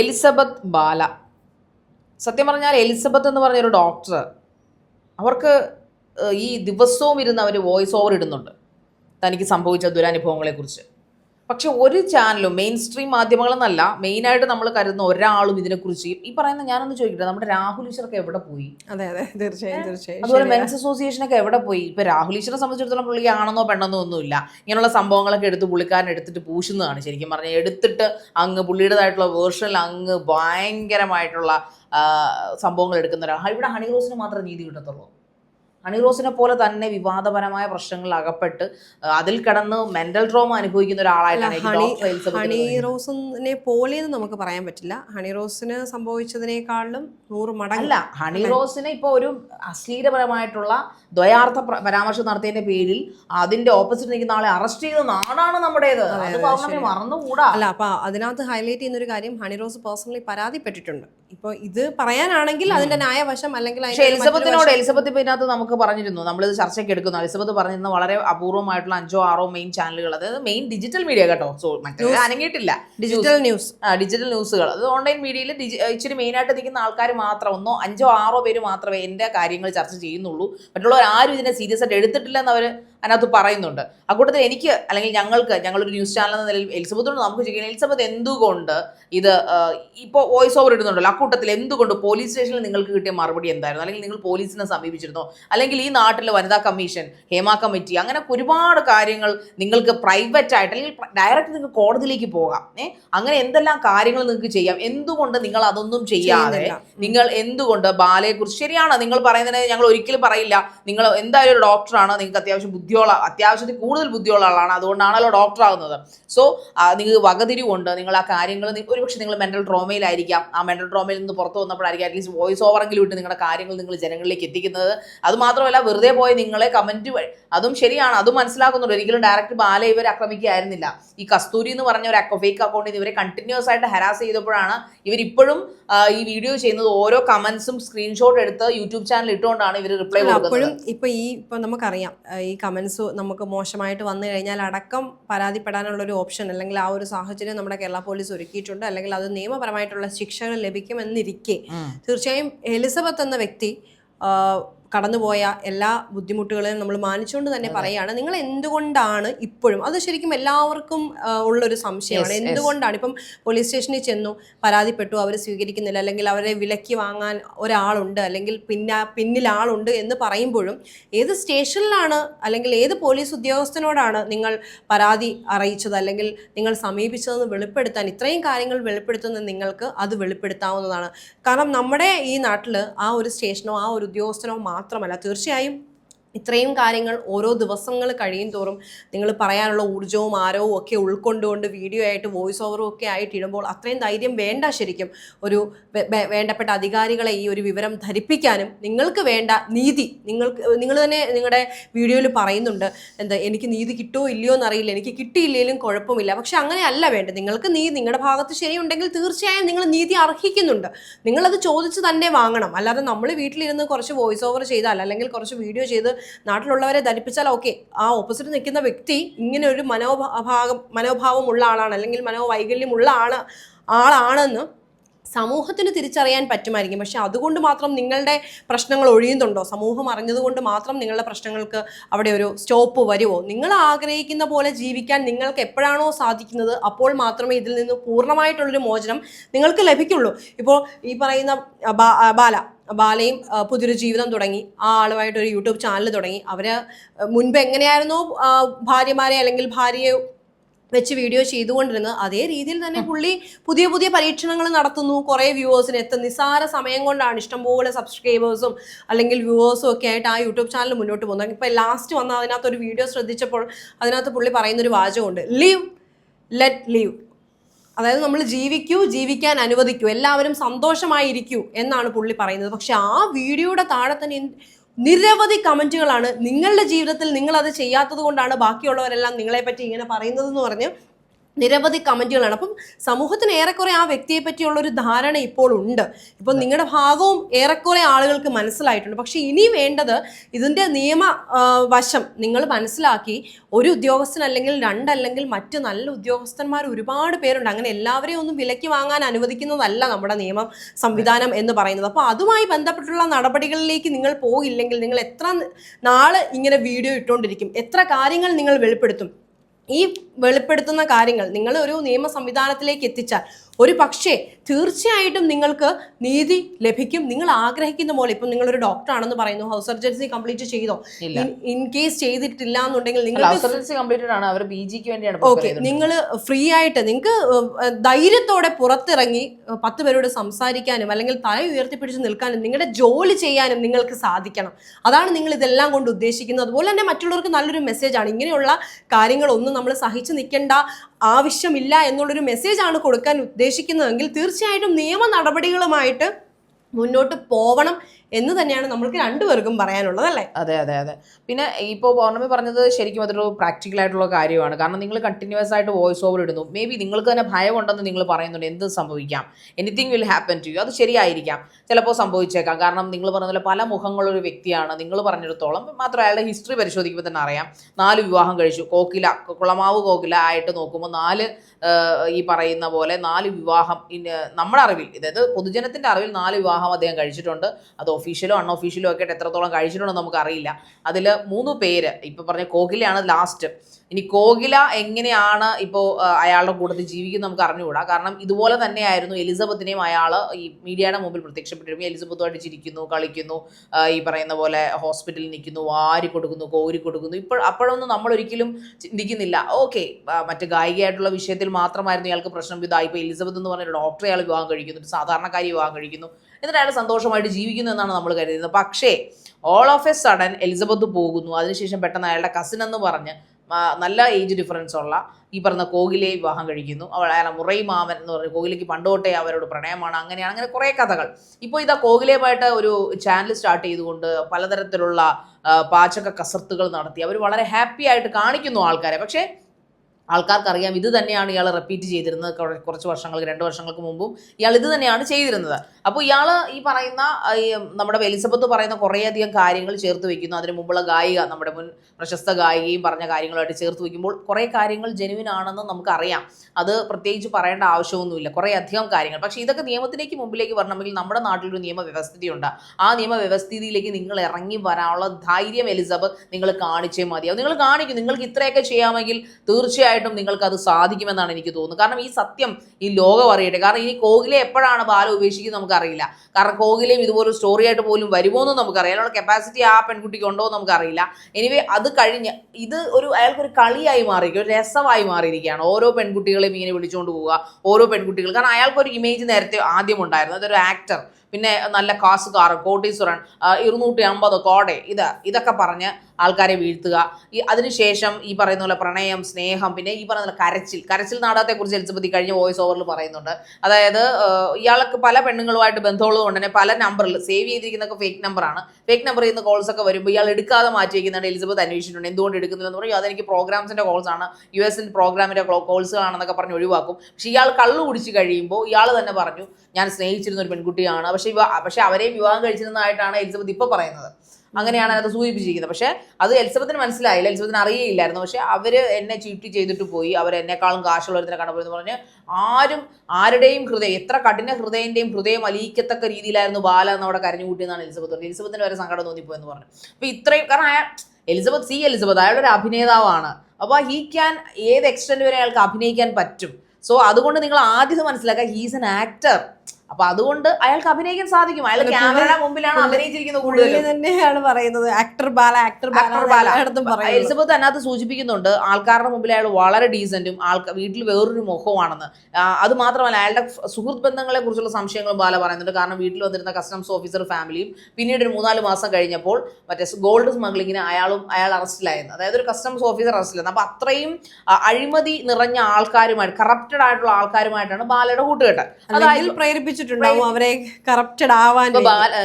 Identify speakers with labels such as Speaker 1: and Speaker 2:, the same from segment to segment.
Speaker 1: Elizabeth ബാല. സത്യം പറഞ്ഞാൽ Elizabeth എന്ന് പറഞ്ഞൊരു ഡോക്ടർ അവർക്ക് ഈ ദിവസവും ഇരുന്ന് അവർ വോയിസ് ഓവർ ഇടുന്നുണ്ട്. തനിക്ക് സംഭവിച്ച ദുരനുഭവങ്ങളെക്കുറിച്ച്. പക്ഷെ ഒരു ചാനലും മെയിൻ സ്ട്രീം മാധ്യമങ്ങളെന്നല്ല മെയിനായിട്ട് നമ്മൾ കരുതുന്ന ഒരാളും ഇതിനെക്കുറിച്ച്. ഈ പറയുന്ന ഞാനൊന്ന് ചോദിക്കട്ടെ നമ്മുടെ രാഹുൽ ഈശ്വറൊക്കെ എവിടെ പോയി?
Speaker 2: അതെ അതെ തീർച്ചയായും തീർച്ചയായും.
Speaker 1: അതുപോലെ മെൻസ് അസോസിയേഷൻ ഒക്കെ എവിടെ പോയി? ഇപ്പൊ രാഹുൽ ഈശ്വരനെ സംബന്ധിച്ചിടത്തോളം പുള്ളി ആണെന്നോ പെണ്ണെന്നോ ഒന്നുമില്ല. ഇങ്ങനെയുള്ള സംഭവങ്ങളൊക്കെ എടുത്ത് പുള്ളിക്കാരൻ എടുത്തിട്ട് പൂശുന്നതാണ്. ശരിക്കും പറഞ്ഞാൽ എടുത്തിട്ട് അങ്ങ് പുള്ളിയുടേതായിട്ടുള്ള വേർഷനിൽ അങ്ങ് ഭയങ്കരമായിട്ടുള്ള സംഭവങ്ങൾ എടുക്കുന്ന ഒരാൾ ഇവിടെ ഹണി റോസിന് മാത്രമേ നീതി കിട്ടത്തുള്ളൂ. ഹണി റോസിനെ പോലെ തന്നെ വിവാദപരമായ പ്രശ്നങ്ങളിൽ അകപ്പെട്ട് അതിൽ കിടന്ന് മെന്റൽ ട്രോമ അനുഭവിക്കുന്ന ഒരാളായിട്ടാണ്
Speaker 2: ഹണി. റോസിനെ പോലെയെന്ന് നമുക്ക് പറയാൻ പറ്റില്ല. ഹണി റോസിന് സംഭവിച്ചതിനേക്കാളും നൂറ് മടങ്ങ്.
Speaker 1: അല്ല ഹണി റോസിനെ ഇപ്പൊ ഒരു അശ്ലീലപരമായിട്ടുള്ള ദ്വയാർത്ഥ പ്ര- പരാമർശം നടത്തിയതിന്റെ പേരിൽ അതിന്റെ ഓപ്പോസിറ്റ് നിൽക്കുന്ന ആളെ അറസ്റ്റ് ചെയ്ത നാടാണ് നമ്മുടേത്. മറന്നുകൂടാ.
Speaker 2: അല്ല അപ്പൊ അതിനകത്ത് ഹൈലൈറ്റ് ചെയ്യുന്ന ഒരു കാര്യം ഹണിറോസ് പേഴ്സണലി പരാതിപ്പെട്ടിട്ടുണ്ട്. ഇപ്പൊ ഇത് പറയാനാണെങ്കിൽ അതിന്റെ ന്യായവശം അല്ലെങ്കിൽ
Speaker 1: പക്ഷെ എലിസബത്തിനോട് എലിസബത്ത് ഇപ്പൊ ഇതിനകത്ത് നമുക്ക് പറഞ്ഞിരുന്നു. നമ്മൾ ഇത് ചർച്ചയ്ക്ക് എടുക്കുന്നു. എലിസബത്ത് പറഞ്ഞിരുന്ന വളരെ അപൂർവമായിട്ടുള്ള അഞ്ചോ ആറോ മെയിൻ ചാനലുകൾ അതായത് മെയിൻ ഡിജിറ്റൽ മീഡിയ കേട്ടോ. സോ മറ്റേ അനങ്ങിയിട്ടില്ല.
Speaker 2: ഡിജിറ്റൽ ന്യൂസ്
Speaker 1: ഡിജിറ്റൽ ന്യൂസുകൾ അത് ഓൺലൈൻ മീഡിയയിൽ ഇച്ചിരി മെയിൻ ആയിട്ട് നിൽക്കുന്ന ആൾക്കാർ മാത്രം ഒന്നോ അഞ്ചോ ആറോ പേര് മാത്രമേ എന്റെ കാര്യങ്ങൾ ചർച്ച ചെയ്യുന്നുള്ളൂ. മറ്റുള്ളവർ ആരും ഇതിനെ സീരിയസ് ആയിട്ട് എടുത്തിട്ടില്ലെന്ന് അവർ അതിനകത്ത് പറയുന്നുണ്ട്. അക്കൂട്ടത്തിൽ എനിക്ക് അല്ലെങ്കിൽ ഞങ്ങൾക്ക് ഞങ്ങളൊരു ന്യൂസ് ചാനൽ എന്ന നിലയിൽ എലിസബത്തോട് നമുക്ക് ചോദിക്കണം എലിസബത്ത് എന്തുകൊണ്ട് ഇത് ഇപ്പോൾ വോയിസ് ഓവർ ഇടുന്നുണ്ടല്ലോ. അക്കൂട്ടത്തിൽ എന്തുകൊണ്ട് പോലീസ് സ്റ്റേഷനിൽ നിങ്ങൾക്ക് കിട്ടിയ മറുപടി എന്തായിരുന്നു? അല്ലെങ്കിൽ നിങ്ങൾ പോലീസിനെ സമീപിച്ചിരുന്നോ? അല്ലെങ്കിൽ ഈ നാട്ടിലെ വനിതാ കമ്മീഷൻ ഹേമ കമ്മിറ്റി അങ്ങനെ ഒരുപാട് കാര്യങ്ങൾ നിങ്ങൾക്ക് പ്രൈവറ്റ് ആയിട്ട് അല്ലെങ്കിൽ ഡയറക്റ്റ് നിങ്ങൾക്ക് കോടതിയിലേക്ക് പോകാം. ഏ? അങ്ങനെ എന്തെല്ലാം കാര്യങ്ങൾ നിങ്ങൾക്ക് ചെയ്യാം? എന്തുകൊണ്ട് നിങ്ങൾ അതൊന്നും ചെയ്യാതെ നിങ്ങൾ എന്തുകൊണ്ട് ബാലയെക്കുറിച്ച് ശരിയാണ്. നിങ്ങൾ പറയുന്നതിന് ഞങ്ങൾ ഒരിക്കലും പറയില്ല. നിങ്ങൾ എന്തായാലും ഒരു ഡോക്ടറാണ് നിങ്ങൾക്ക് അത്യാവശ്യം ബുദ്ധിയുള്ള അത്യാവശ്യത്തിൽ കൂടുതൽ ബുദ്ധിയുള്ള ആളാണ്. അതുകൊണ്ടാണല്ലോ ഡോക്ടർ ആകുന്നത്. സോ നിങ്ങൾക്ക് വകതിരിവുണ്ട്. നിങ്ങൾ ആ കാര്യങ്ങൾ ഒരുപക്ഷെ നിങ്ങൾ മെന്റൽ ട്രോമയിലായിരിക്കാം ആ മെന്റൽ ട്രോമയിൽ നിന്ന് പുറത്ത് വന്നപ്പോഴായിരിക്കും അറ്റ്ലീസ്റ്റ് വോയിസ് ഓവറെങ്കിലും ഇട്ട് നിങ്ങളുടെ കാര്യങ്ങൾ നിങ്ങൾ ജനങ്ങളിലേക്ക് എത്തിക്കുന്നത്. അത് മാത്രമല്ല വെറുതെ പോയി നിങ്ങളെ കമന്റ് അതും ശരിയാണ്. അതും മനസ്സിലാക്കുന്നുണ്ട്. ഒരിക്കലും ഡയറക്റ്റ് ബാല ഇവരെ ആക്രമിക്കുകയായിരുന്നില്ല. ഈ കസ്തൂരി എന്ന് പറഞ്ഞ ഒരു ഫേക്ക് അക്കൗണ്ടിൽ ഇവരെ കണ്ടിന്യൂസ് ആയിട്ട് ഹരാസ് ചെയ്തപ്പോഴാണ് ഇവരിപ്പോഴും ഈ വീഡിയോ ചെയ്യുന്നത് ഓരോ കമന്റ്സും സ്ക്രീൻഷോട്ട് എടുത്ത് യൂട്യൂബ് ചാനൽ ഇട്ടുകൊണ്ടാണ് ഇവർ റിപ്ലൈ കൊടുക്കുന്നത്.
Speaker 2: അപ്പോഴും ഇപ്പൊ ഈ ഇപ്പൊ നമുക്കറിയാം ഈ ഈ കമന്റ്സ് നമുക്ക് മോശമായിട്ട് വന്നു കഴിഞ്ഞാൽ അടക്കം പരാതിപ്പെടാനുള്ള ഒരു ഓപ്ഷൻ അല്ലെങ്കിൽ ആ ഒരു സാഹചര്യം നമ്മുടെ കേരള പോലീസ് ഒരുക്കിയിട്ടുണ്ട്. അല്ലെങ്കിൽ അത് നിയമപരമായിട്ടുള്ള ശിക്ഷകൾ ലഭിക്കുമെന്നിരിക്കെ. തീർച്ചയായും എലിസബത്ത് എന്ന വ്യക്തി കടന്നുപോയ എല്ലാ ബുദ്ധിമുട്ടുകളെയും നമ്മൾ മാനിച്ചുകൊണ്ട് തന്നെ പറയുകയാണ് നിങ്ങൾ എന്തുകൊണ്ടാണ് ഇപ്പോഴും അത് ശരിക്കും എല്ലാവർക്കും ഉള്ളൊരു സംശയമാണ്. എന്തുകൊണ്ടാണ് ഇപ്പം പോലീസ് സ്റ്റേഷനിൽ ചെന്നു പരാതിപ്പെട്ടു അവർ സ്വീകരിക്കുന്നില്ല അല്ലെങ്കിൽ അവരെ വിലക്കി വാങ്ങാൻ ഒരാളുണ്ട് അല്ലെങ്കിൽ പിന്നെ പിന്നിൽ ആളുണ്ട് എന്ന് പറയുമ്പോഴും ഏത് സ്റ്റേഷനിലാണ് അല്ലെങ്കിൽ ഏത് പോലീസ് ഉദ്യോഗസ്ഥനോടാണ് നിങ്ങൾ പരാതി അറിയിച്ചത് അല്ലെങ്കിൽ നിങ്ങൾ സമീപിച്ചതെന്ന് വെളിപ്പെടുത്താൻ ഇത്രയും കാര്യങ്ങൾ വെളിപ്പെടുത്തുന്ന നിങ്ങൾക്ക് അത് വെളിപ്പെടുത്താവുന്നതാണ്. കാരണം നമ്മുടെ ഈ നാട്ടിൽ ആ ഒരു സ്റ്റേഷനോ ആ ഒരു ഉദ്യോഗസ്ഥനോ മാത്രമല്ല. തീർച്ചയായും ഇത്രയും കാര്യങ്ങൾ ഓരോ ദിവസങ്ങൾ കഴിയും തോറും നിങ്ങൾ പറയാനുള്ള ഊർജവും ആരവും ഒക്കെ ഉൾക്കൊണ്ടുകൊണ്ട് വീഡിയോ ആയിട്ട് വോയിസ് ഓവറും ഒക്കെ ആയിട്ട് ഇടുമ്പോൾ അത്രയും ധൈര്യം വേണ്ട ശരിക്കും. ഒരു വേണ്ടപ്പെട്ട അധികാരികളെ ഈ ഒരു വിവരം ധരിപ്പിക്കാനും നിങ്ങൾക്ക് വേണ്ട നീതി. നിങ്ങൾക്ക് നിങ്ങൾ തന്നെ നിങ്ങളുടെ വീഡിയോയിൽ പറയുന്നുണ്ട് എന്താ എനിക്ക് നീതി കിട്ടുമോ ഇല്ലയോ എന്നറിയില്ല എനിക്ക് കിട്ടിയില്ലെങ്കിലും കുഴപ്പമില്ല. പക്ഷെ അങ്ങനെയല്ല വേണ്ടത്. നിങ്ങൾക്ക് നീ നിങ്ങളുടെ ഭാഗത്ത് ശരിയുണ്ടെങ്കിൽ തീർച്ചയായും നിങ്ങൾ നീതി അർഹിക്കുന്നുണ്ട്. നിങ്ങളത് ചോദിച്ച് തന്നെ വാങ്ങണം. അല്ലാതെ നമ്മൾ വീട്ടിലിരുന്ന് കുറച്ച് വോയിസ് ഓവർ ചെയ്താൽ അല്ലെങ്കിൽ കുറച്ച് വീഡിയോ ചെയ്ത് നാട്ടിലുള്ളവരെ ധരിപ്പിച്ചാൽ ഓക്കെ ആ ഓപ്പോസിറ്റ് നിൽക്കുന്ന വ്യക്തി ഇങ്ങനെ ഒരു മനോഭാഗം മനോഭാവമുള്ള ആളാണ് അല്ലെങ്കിൽ മനോവൈകല്യമുള്ള ആൾ ആളാണെന്ന് സമൂഹത്തിന് തിരിച്ചറിയാൻ പറ്റുമായിരിക്കും. പക്ഷെ അതുകൊണ്ട് മാത്രം നിങ്ങളുടെ പ്രശ്നങ്ങൾ ഒഴിയുന്നുണ്ടോ? സമൂഹം അറിഞ്ഞതുകൊണ്ട് മാത്രം നിങ്ങളുടെ പ്രശ്നങ്ങൾക്ക് അവിടെ ഒരു സ്റ്റോപ്പ് വരുമോ? നിങ്ങൾ ആഗ്രഹിക്കുന്ന പോലെ ജീവിക്കാൻ നിങ്ങൾക്ക് എപ്പോഴാണോ സാധിക്കുന്നത്? അപ്പോൾ മാത്രമേ ഇതിൽ നിന്ന് പൂർണമായിട്ടുള്ളൊരു മോചനം നിങ്ങൾക്ക് ലഭിക്കുള്ളൂ. ഇപ്പോൾ ഈ പറയുന്ന ബാല ബാലയും പുതിയൊരു ജീവിതം തുടങ്ങി. ആ ആളുമായിട്ട് ഒരു യൂട്യൂബ് ചാനൽ തുടങ്ങി. അവർ മുൻപ് എങ്ങനെയായിരുന്നു ഭാര്യമാരെ അല്ലെങ്കിൽ ഭാര്യയെ വെച്ച് വീഡിയോ ചെയ്തുകൊണ്ടിരുന്നത് അതേ രീതിയിൽ തന്നെ പുള്ളി പുതിയ പുതിയ പരീക്ഷണങ്ങൾ നടത്തുന്നു. കുറേ വ്യൂവേഴ്സിന് എത്തും നിസ്സാര സമയം കൊണ്ടാണ് ഇഷ്ടംപോലെ സബ്സ്ക്രൈബേഴ്സും അല്ലെങ്കിൽ വ്യൂവേഴ്സും ഒക്കെ ആയിട്ട് ആ യൂട്യൂബ് ചാനൽ മുന്നോട്ട് പോകുന്നത്. ഇപ്പം ലാസ്റ്റ് വന്ന അതിനകത്ത് ഒരു വീഡിയോ ശ്രദ്ധിച്ചപ്പോൾ അതിനകത്ത് പുള്ളി പറയുന്നൊരു വാചകമുണ്ട്. ലീവ് ലെറ്റ് ലീവ് അതായത് നമ്മൾ ജീവിക്കൂ ജീവിക്കാൻ അനുവദിക്കൂ എല്ലാവരും സന്തോഷമായിരിക്കൂ എന്നാണ് പുള്ളി പറയുന്നത്. പക്ഷെ ആ വീഡിയോയുടെ താഴെ തന്നെ നിരവധി കമന്റുകളാണ് നിങ്ങളുടെ ജീവിതത്തിൽ നിങ്ങൾ അത് ചെയ്യാത്തത് കൊണ്ടാണ് ബാക്കിയുള്ളവരെല്ലാം നിങ്ങളെ പറ്റി ഇങ്ങനെ പറയുന്നതെന്ന് പറഞ്ഞ് നിരവധി കമന്റുകളാണ് അപ്പം സമൂഹത്തിന് ഏറെക്കുറെ ആ വ്യക്തിയെ പറ്റിയുള്ള ഒരു ധാരണ ഇപ്പോൾ ഉണ്ട് ഇപ്പം നിങ്ങളുടെ ഭാഗവും ഏറെക്കുറെ ആളുകൾക്ക് മനസ്സിലായിട്ടുണ്ട്. പക്ഷേ ഇനി വേണ്ടത് ഇതിന്റെ നിയമ വശം നിങ്ങൾ മനസ്സിലാക്കി ഒരു ഉദ്യോഗസ്ഥൻ അല്ലെങ്കിൽ രണ്ടല്ലെങ്കിൽ മറ്റ് നല്ല ഉദ്യോഗസ്ഥന്മാർ ഒരുപാട് പേരുണ്ട്. അങ്ങനെ എല്ലാവരെയും ഒന്നും വിലയ്ക്ക് വാങ്ങാൻ അനുവദിക്കുന്നതല്ല നമ്മുടെ നിയമ സംവിധാനം എന്ന് പറയുന്നത്. അപ്പോൾ അതുമായി ബന്ധപ്പെട്ടുള്ള നടപടികളിലേക്ക് നിങ്ങൾ പോയില്ലെങ്കിൽ നിങ്ങൾ എത്ര നാൾ ഇങ്ങനെ വീഡിയോ ഇട്ടുകൊണ്ടിരിക്കും എത്ര കാര്യങ്ങൾ നിങ്ങൾ വെളിപ്പെടുത്തും? ഈ വെളിപ്പെടുത്തുന്ന കാര്യങ്ങൾ നിങ്ങൾ ഒരു നിയമ സംവിധാനത്തിലേക്ക് എത്തിച്ചാൽ ഒരു പക്ഷേ തീർച്ചയായിട്ടും നിങ്ങൾക്ക് നീതി ലഭിക്കും. നിങ്ങൾ ആഗ്രഹിക്കുന്ന പോലെ ഇപ്പം നിങ്ങളൊരു ഡോക്ടർ ആണെന്ന് പറയുന്നു. ഹൗസ് സർജൻസി കംപ്ലീറ്റ് ചെയ്തോ? ഇൻ കേസ് ചെയ്തിട്ടില്ല എന്നുണ്ടെങ്കിൽ
Speaker 1: നിങ്ങൾ കംപ്ലീറ്റഡ് ആണ്. അവർ ജിക്ക് വേണ്ടിയാണ്
Speaker 2: ഓക്കെ നിങ്ങൾ ഫ്രീ ആയിട്ട് നിങ്ങൾക്ക് ധൈര്യത്തോടെ പുറത്തിറങ്ങി പത്ത് പേരോട് സംസാരിക്കാനും അല്ലെങ്കിൽ തല ഉയർത്തിപ്പിടിച്ച് നിൽക്കാനും നിങ്ങളുടെ ജോലി ചെയ്യാനും നിങ്ങൾക്ക് സാധിക്കണം. അതാണ് നിങ്ങൾ ഇതെല്ലാം കൊണ്ട് ഉദ്ദേശിക്കുന്നത്. അതുപോലെ തന്നെ മറ്റുള്ളവർക്ക് നല്ലൊരു മെസ്സേജാണ് ഇങ്ങനെയുള്ള കാര്യങ്ങളൊന്നും നമ്മൾ സഹിച്ചു നിൽക്കേണ്ട. ആവശ്യമില്ല എന്നുള്ളൊരു മെസ്സേജാണ് കൊടുക്കാൻ ഉദ്ദേശിക്കുന്നതെങ്കിൽ തീർച്ചയായിട്ടും നിയമ നടപടികളുമായിട്ട് മുന്നോട്ട് പോവണം എന്ന് തന്നെയാണ് നമ്മൾക്ക് രണ്ടുപേർക്കും പറയാനുള്ളത് അല്ലേ?
Speaker 1: അതെ അതെ അതെ. പിന്നെ ഇപ്പോൾ പൗർണമി പറഞ്ഞത് ശരിക്കും അതൊരു പ്രാക്ടിക്കൽ ആയിട്ടുള്ള കാര്യമാണ്. കാരണം നിങ്ങൾ കണ്ടിന്യൂസ് ആയിട്ട് വോയിസ് ഓവർ ഇടുന്നു. മേ ബി നിങ്ങൾക്ക് തന്നെ ഭയമുണ്ടെന്ന് നിങ്ങൾ പറയുന്നുണ്ട്. എന്ത് സംഭവിക്കാം? Anything will happen to you അത് ശരിയായിരിക്കാം. ചിലപ്പോൾ സംഭവിച്ചേക്കാം. കാരണം നിങ്ങൾ പറഞ്ഞ പോലെ പല മുഖങ്ങളുള്ള ഒരു വ്യക്തിയാണ്. നിങ്ങൾ പറഞ്ഞിടത്തോളം മാത്രം അയാളുടെ ഹിസ്റ്ററി പരിശോധിക്കുമ്പോൾ തന്നെ അറിയാം. നാല് വിവാഹം കഴിച്ചു. കോക്കില കുളമാവ് കോക്കില ആയിട്ട് നോക്കുമ്പോൾ നാല് ഈ പറയുന്ന പോലെ നാല് വിവാഹം നമ്മുടെ അറിവിൽ അതായത് പൊതുജനത്തിന്റെ അറിവിൽ നാല് വിവാഹം അദ്ദേഹം കഴിച്ചിട്ടുണ്ട്. അത് ഒഫീഷ്യലോ അൺഒഫീഷ്യലോ ഒക്കെ എത്രത്തോളം കഴിച്ചിട്ടുണ്ടോ നമുക്കറിയില്ല. അതിൽ മൂന്ന് പേര് ഇപ്പോൾ പറഞ്ഞ കോഹ്ലിയാണ് ലാസ്റ്റ് ഇനി കോകില എങ്ങനെയാണ് ഇപ്പോൾ അയാളുടെ കൂട്ടത്തിൽ ജീവിക്കുന്നത് നമുക്ക് അറിഞ്ഞുകൂടാ. കാരണം ഇതുപോലെ തന്നെയായിരുന്നു എലിസബത്തിനെയും അയാൾ ഈ മീഡിയയുടെ മുമ്പിൽ പ്രത്യക്ഷപ്പെട്ടിരുന്നു. എലിസബത്തുമായിട്ട് ചിരിക്കുന്നു കളിക്കുന്നു ഈ പറയുന്ന പോലെ ഹോസ്പിറ്റലിൽ നിൽക്കുന്നു വാരി കൊടുക്കുന്നു കോരി കൊടുക്കുന്നു. ഇപ്പോൾ അപ്പോഴൊന്നും നമ്മൾ ഒരിക്കലും ചിന്തിക്കുന്നില്ല. ഓക്കെ മറ്റ് ഗായികയായിട്ടുള്ള വിഷയത്തിൽ മാത്രമായിരുന്നു ഇയാൾക്ക് പ്രശ്നം ഇതായി. ഇപ്പോൾ എലിസബത്ത് എന്ന് പറഞ്ഞ ഡോക്ടറെ അയാൾ വിവാഹം കഴിക്കുന്നു ഒരു സാധാരണക്കാരി വിവാഹം കഴിക്കുന്നു. എന്നിട്ട് അയാൾ സന്തോഷമായിട്ട് ജീവിക്കുന്നു എന്നാണ് നമ്മൾ കരുതുന്നത്. പക്ഷേ all of a sudden Elizabeth പോകുന്നു. അതിനുശേഷം പെട്ടെന്ന് അയാളുടെ കസിൻ എന്ന് പറഞ്ഞ് നല്ല ഏജ് ഡിഫറൻസ് ഉള്ള ഈ പറഞ്ഞ കോകിലെ വിവാഹം കഴിക്കുന്നു. അവൾ അയാളെ മുറൈ മാമൻ എന്ന് പറഞ്ഞ കോകിലയ്ക്ക് പണ്ടോട്ടേ അവരോട് പ്രണയമാണ്. അങ്ങനെയാണ് അങ്ങനെ കുറേ കഥകൾ. ഇപ്പോൾ ഇതാ കോകിലയുമായിട്ട് ഒരു ചാനൽ സ്റ്റാർട്ട് ചെയ്തുകൊണ്ട് പലതരത്തിലുള്ള പാചക കസർത്തുകൾ നടത്തി. അവർ വളരെ ഹാപ്പി ആയിട്ട് കാണിക്കുന്നു ആൾക്കാരെ. പക്ഷേ ആൾക്കാർക്ക് അറിയാം ഇത് തന്നെയാണ് ഇയാൾ റിപ്പീറ്റ് ചെയ്തിരുന്നത് കുറച്ച് വർഷങ്ങൾക്ക് രണ്ട് വർഷങ്ങൾക്ക് മുമ്പും ഇയാൾ ഇത് തന്നെയാണ് ചെയ്തിരുന്നത്. അപ്പോൾ ഇയാൾ ഈ പറയുന്ന നമ്മുടെ എലിസബത്ത് പറയുന്ന കുറേയധികം കാര്യങ്ങൾ ചേർത്ത് വെക്കുന്നു. അതിന് മുമ്പുള്ള ഗായിക നമ്മുടെ മുൻ പ്രശസ്ത ഗായികയും പറഞ്ഞ കാര്യങ്ങളുമായിട്ട് ചേർത്ത് വെക്കുമ്പോൾ കുറേ കാര്യങ്ങൾ ജെനുവിൻ ആണെന്ന് നമുക്കറിയാം. അത് പ്രത്യേകിച്ച് പറയേണ്ട ആവശ്യമൊന്നുമില്ല. കുറേ അധികം കാര്യങ്ങൾ. പക്ഷേ ഇതൊക്കെ നിയമത്തിലേക്ക് മുമ്പിലേക്ക് വരണമെങ്കിൽ നമ്മുടെ നാട്ടിലൊരു നിയമവ്യവസ്ഥിതിയുണ്ട്. ആ നിയമവ്യവസ്ഥിതിയിലേക്ക് നിങ്ങൾ ഇറങ്ങി വരാനുള്ള ധൈര്യം എലിസബത്ത് നിങ്ങൾ കാണിച്ചേ മതിയാവും നിങ്ങൾ കാണിക്കും. നിങ്ങൾക്ക് ഇത്രയൊക്കെ ചെയ്യാമെങ്കിൽ തീർച്ചയായിട്ടും നിങ്ങൾക്ക് അത് സാധിക്കുമെന്നാണ് എനിക്ക് തോന്നുന്നത്. കാരണം ഈ സത്യം ഈ ലോകം അറിയട്ടെ. കാരണം ഇനി കോകിലെ എപ്പോഴാണ് ബാല ഉപേക്ഷിക്കുന്നത് നമുക്കറിയില്ല. കാരണം കോഹ്ലിയും ഇതുപോലെ സ്റ്റോറി ആയിട്ട് പോലും വരുമോ എന്ന് നമുക്കറിയാം അതിനുള്ള കപ്പാസിറ്റി ആ പെൺകുട്ടിക്ക് ഉണ്ടോ എന്ന് നമുക്കറിയില്ല. എനിവേ അത് കഴിഞ്ഞ് ഇത് ഒരു അയാൾക്കൊരു കളിയായി മാറിയിരിക്കും. ഒരു രസമായി മാറിയിരിക്കുകയാണ്. ഓരോ പെൺകുട്ടികളെയും ഇങ്ങനെ വിളിച്ചുകൊണ്ട് പോവുക. ഓരോ പെൺകുട്ടികൾ. കാരണം അയാൾക്കൊരു ഇമേജ് നേരത്തെ ആദ്യം ഉണ്ടായിരുന്നു. അതൊരു ആക്ടർ പിന്നെ നല്ല കാസുകാർ കോട്ടീശ്വരൻ ഇരുന്നൂറ്റി അമ്പത് കോടെ ഇത് ഇതൊക്കെ പറഞ്ഞ് ആൾക്കാരെ വീഴ്ത്തുക. ഈ അതിനുശേഷം ഈ പറയുന്ന പോലെ പ്രണയം സ്നേഹം പിന്നെ ഈ പറയുന്ന കരച്ചിൽ കരച്ചിൽ നാടകത്തെക്കുറിച്ച് എലിസബത്തി കഴിഞ്ഞ വോയിസ് ഓവറിൽ പറയുന്നുണ്ട്. അതായത് ഇയാൾക്ക് പല പെണ്ണുങ്ങളുമായിട്ട് ബന്ധമുള്ളത് കൊണ്ട് തന്നെ പല നമ്പറിൽ സേവ് ചെയ്തിരിക്കുന്നൊക്കെ ഫേക്ക് നമ്പറാണ് ഫേക്ക് നമ്പറിൽ നിന്ന് കോൾസ് ഒക്കെ വരുമ്പോൾ ഇയാൾ എടുക്കാതെ മാറ്റി വയ്ക്കുന്നുണ്ട് എലിസബത്ത് അന്വേഷിച്ചിട്ടുണ്ട്. എന്തുകൊണ്ട് എടുക്കുന്നില്ല എന്ന് പറയും. അതെനിക്ക് പ്രോഗ്രാംസിന്റെ കോൾസ് ആണ്. യു എസിന്റെ പ്രോഗ്രാമിന്റെ കോൾസുകളാണെന്നൊക്കെ പറഞ്ഞ് ഒഴിവാക്കും. പക്ഷേ ഇയാൾ കള്ളു കുടിച്ച് കഴിയുമ്പോൾ ഇയാൾ തന്നെ പറഞ്ഞു ഞാൻ സ്നേഹിച്ചിരുന്ന ഒരു പെൺകുട്ടിയാണ്. പക്ഷെ പക്ഷെ അവരെയും വിവാഹം കഴിച്ചിരുന്നതായിട്ടാണ് എലിസബത്ത് ഇപ്പോൾ പറയുന്നത്. അങ്ങനെയാണ് അതിനകത്ത് സൂചിപ്പിച്ചിരിക്കുന്നത്. പക്ഷെ അത് എലിസബത്തിന് മനസ്സിലായില്ല. എലിസബത്തിന് അറിയില്ലായിരുന്നു പക്ഷെ അവർ എന്നെ ചീട്ടി ചെയ്തിട്ട് പോയി. അവർ എന്നെക്കാളും കാശുള്ളവരത്തിനെ കണ്ടപ്പോൾ എന്ന് പറഞ്ഞ് ആരും ആരുടെയും ഹൃദയം എത്ര കഠിന ഹൃദയന്റെയും ഹൃദയം അലിയിക്കത്തക്ക രീതിയിലായിരുന്നു ബാല എന്ന് അവിടെ കരഞ്ഞു കൂട്ടിയെന്നാണ് എലിസബത്ത് പറഞ്ഞത്. എലിസബത്തിന് വരെ സങ്കടം തോന്നിപ്പോയെന്ന് പറഞ്ഞു. അപ്പൊ ഇത്രയും കാരണം അയാൾ എലിസബത്ത് സി എലിസബത്ത് അയാളുടെ ഒരു അഭിനേതാവാണ്. അപ്പോൾ ഹീ ക്യാൻ ഏത് എക്സ്റ്റെന്റ് വരെ അയാൾക്ക് അഭിനയിക്കാൻ പറ്റും? സോ അതുകൊണ്ട് നിങ്ങൾ ആദ്യം മനസ്സിലാക്കുക. ഹീസ് എൻ ആക്ടർ അപ്പൊ അതുകൊണ്ട് അയാൾക്ക് അഭിനയിക്കാൻ സാധിക്കും. അയാൾ ക്യാമറയുടെ മുമ്പിലാണ് അഭിനയിച്ചിരിക്കുന്നത്
Speaker 2: തന്നെയാണ് പറയുന്നത്. Actor Bala actor Bala
Speaker 1: Elizabeth അതിനകത്ത് സൂചിപ്പിക്കുന്നുണ്ട് ആൾക്കാരുടെ മുമ്പിൽ അയാൾ വളരെ ഡീസന്റും ആൾക്കാർ വീട്ടിൽ വേറൊരു മുഖമാണെന്ന്. അത് മാത്രമല്ല അയാളുടെ സുഹൃത്ത് ബന്ധങ്ങളെ കുറിച്ചുള്ള സംശയങ്ങളും ബാല പറയുന്നുണ്ട്. കാരണം വീട്ടിൽ വന്നിരുന്ന കസ്റ്റംസ് ഓഫീസർ ഫാമിലിയും പിന്നീട് ഒരു മൂന്നാൽ മാസം കഴിഞ്ഞപ്പോൾ മറ്റേ ഗോൾഡ് സ്മഗ്ലിങ്ങിന് അയാളും അയാൾ അറസ്റ്റിലായിരുന്നു അതായത് ഒരു കസ്റ്റംസ് ഓഫീസർ അറസ്റ്റിലായിരുന്നു അപ്പൊ അത്രയും അഴിമതി നിറഞ്ഞ ആൾക്കാരുമായിട്ട് കറപ്റ്റഡ് ആയിട്ടുള്ള ആൾക്കാരുമായിട്ടാണ് ബാലയുടെ കൂട്ടുകെട്ട്. അതായത്
Speaker 2: പ്രേരിപ്പിച്ചു പ്രേരിപ്പിച്ചിട്ടുണ്ടാവും അവരെ കറപ്റ്റഡ് ആവാൻ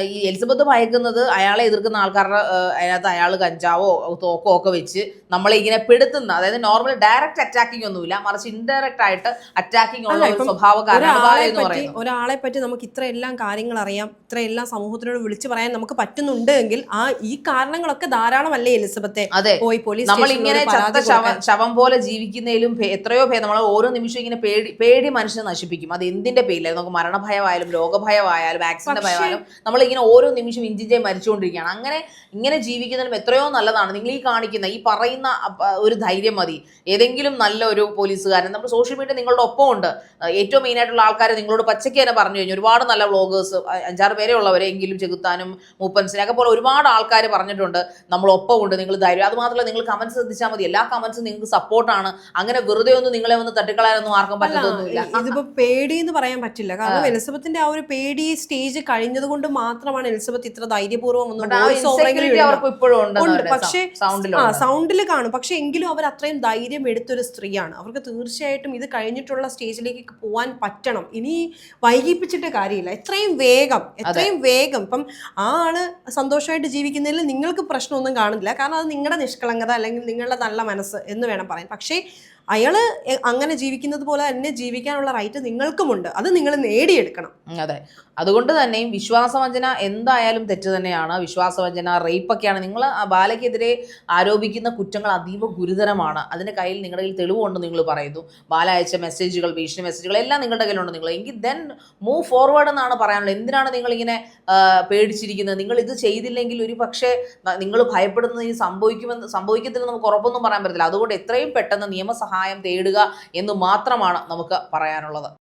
Speaker 1: ഈ എലിസബത്ത് ഭയക്കുന്നത് അയാളെ എതിർക്കുന്ന ആൾക്കാരുടെ അതിനകത്ത് അയാൾ കഞ്ചാവോ തോക്കോ ഒക്കെ വെച്ച് നമ്മളെ ഇങ്ങനെ പെടുത്തുന്ന അതായത് നോർമൽ ഡയറക്റ്റ് അറ്റാക്കിംഗ് ഒന്നുമില്ല മറിച്ച് ഇൻഡയറക്റ്റ് ആയിട്ട് അറ്റാക്കിംഗ് ഉള്ള ഒരു
Speaker 2: ഇപ്പം ഒരാളെ പറ്റി നമുക്ക് ഇത്രയെല്ലാം കാര്യങ്ങൾ അറിയാം ഇത്രയെല്ലാം സമൂഹത്തിനോട് വിളിച്ചു പറയാൻ നമുക്ക് പറ്റുന്നുണ്ട് എങ്കിൽ ആ ഈ കാരണങ്ങളൊക്കെ ധാരാളം അല്ലേ എലിസബത്തെ?
Speaker 1: അതെ.
Speaker 2: പോയി പോലീസ്
Speaker 1: നമ്മൾ ഇങ്ങനെ ചത്ത ശവം പോലെ ജീവിക്കുന്നതിലും എത്രയോ ഭേദം നമ്മൾ ഓരോ നിമിഷം ഇങ്ങനെ പേടി പേടി മനുഷ്യനെ നശിപ്പിക്കും. അത് എന്തിന്റെ പേരിലായിരുന്നു നമുക്ക് മരണഭയമായാലും രോഗഭയമായാലും ആക്സിഡന്റ് ഭയമായാലും നമ്മൾ ഇങ്ങനെ ഓരോ നിമിഷം ഇഞ്ചിഞ്ചായി മരിച്ചുകൊണ്ടിരിക്കുകയാണ്. അങ്ങനെ ഇങ്ങനെ ജീവിക്കുന്നതിനും എത്രയോ നല്ലതാണ്. നിങ്ങൾ ഈ കാണിക്കുന്ന ഈ പറയുന്ന ഒരു ധൈര്യം മതി. ഏതെങ്കിലും നല്ല ഒരു പോലീസുകാരൻ നമ്മൾ സോഷ്യൽ മീഡിയ നിങ്ങളുടെ ഒപ്പം ഉണ്ട് ഏറ്റവും മെയിൻ ആയിട്ടുള്ള ആൾക്കാർ നിങ്ങളോട് പച്ചയ്ക്ക് തന്നെ പറഞ്ഞു കഴിഞ്ഞു. ഒരുപാട് നല്ല വ്ളോഗേഴ്സ് അഞ്ചാറ് പേരെ ഉള്ളവരെങ്കിലും ചെകുത്താനും മൂപ്പൻസിനൊക്കെ പോലെ ഒരുപാട് ആൾക്കാർ പറഞ്ഞിട്ടുണ്ട്. നമ്മൾ ഒപ്പമുണ്ട് നിങ്ങൾ ധൈര്യം. അതുമാത്രമല്ല നിങ്ങൾ കമന്റ്സ് ശ്രദ്ധിച്ചാൽ മതി. എല്ലാ കമന്റ്സും നിങ്ങൾക്ക് സപ്പോർട്ടാണ് അങ്ങനെ വെറുതെ ഒന്നും നിങ്ങളെ ഒന്ന് തട്ടിക്കളയാനൊന്നും ആർക്കും പറ്റത്തൊന്നുമില്ല.
Speaker 2: ഇതിപ്പോ പേടി എന്ന് പറയാൻ പറ്റില്ല. കാരണം എലിസബത്തിന്റെ ആ ഒരു പേടി സ്റ്റേജ് കഴിഞ്ഞത് കൊണ്ട് മാത്രമാണ് എലിസബത്ത് ഇത്ര ധൈര്യപൂർവം ഒന്ന് പക്ഷേ ആ സൗണ്ടിൽ കാണും. പക്ഷെ എങ്കിലും അവർ അത്രയും ധൈര്യം എടുത്തൊരു സ്ത്രീയാണ്. അവർക്ക് തീർച്ചയായിട്ടും ഇത് കഴിഞ്ഞിട്ടുള്ള സ്റ്റേജിലേക്ക് പോകാൻ പറ്റണം. ഇനി വൈകിപ്പിച്ചിട്ട് കാര്യമില്ല. എത്രയും വേഗം എത്രയും വേഗം. ഇപ്പം ആ ആൾ സന്തോഷമായിട്ട് ജീവിക്കുന്നതിൽ നിങ്ങൾക്ക് പ്രശ്നമൊന്നും കാണുന്നില്ല. കാരണം അത് നിങ്ങളുടെ നിഷ്കളങ്കത അല്ലെങ്കിൽ നിങ്ങളുടെ നല്ല മനസ്സ് എന്ന് വേണം പറയാൻ. പക്ഷേ അയാൾ എ- അങ്ങനെ ജീവിക്കുന്നത് പോലെ തന്നെ ജീവിക്കാനുള്ള റൈറ്റ് നിങ്ങൾക്കുമുണ്ട്. അത് നിങ്ങൾ നേടിയെടുക്കണം.
Speaker 1: അതെ. അതുകൊണ്ട് തന്നെയും വിശ്വാസവഞ്ചന എന്തായാലും തെറ്റ് തന്നെയാണ്. വിശ്വാസവഞ്ചന റേപ്പൊക്കെയാണ് നിങ്ങൾ ബാലയ്ക്കെതിരെ ആരോപിക്കുന്ന കുറ്റങ്ങൾ അതീവ ഗുരുതരമാണ്. അതിന്റെ കയ്യിൽ നിങ്ങളുടെ കയ്യിൽ തെളിവുണ്ട് നിങ്ങൾ പറയുന്നു. ബാല അയച്ച മെസ്സേജുകൾ ഭീഷണി മെസ്സേജുകൾ എല്ലാം നിങ്ങളുടെ കയ്യിലുണ്ട് നിങ്ങൾ. എങ്കിൽ ദെൻ മൂവ് ഫോർവേഡ് എന്നാണ് പറയാനുള്ളത്. എന്തിനാണ് നിങ്ങളിങ്ങനെ പേടിച്ചിരിക്കുന്നത്? നിങ്ങൾ ഇത് ചെയ്തില്ലെങ്കിൽ ഒരു പക്ഷേ നിങ്ങൾ ഭയപ്പെടുന്നത് ഇനി സംഭവിക്കുമെന്ന് സംഭവിക്കത്തില്ലെന്ന് നമുക്ക് ഉറപ്പൊന്നും പറയാൻ പറ്റത്തില്ല. അതുകൊണ്ട് എത്രയും പെട്ടെന്ന് നിയമസഹായം തേടുക എന്ന് മാത്രമാണ് നമുക്ക് പറയാനുള്ളത്.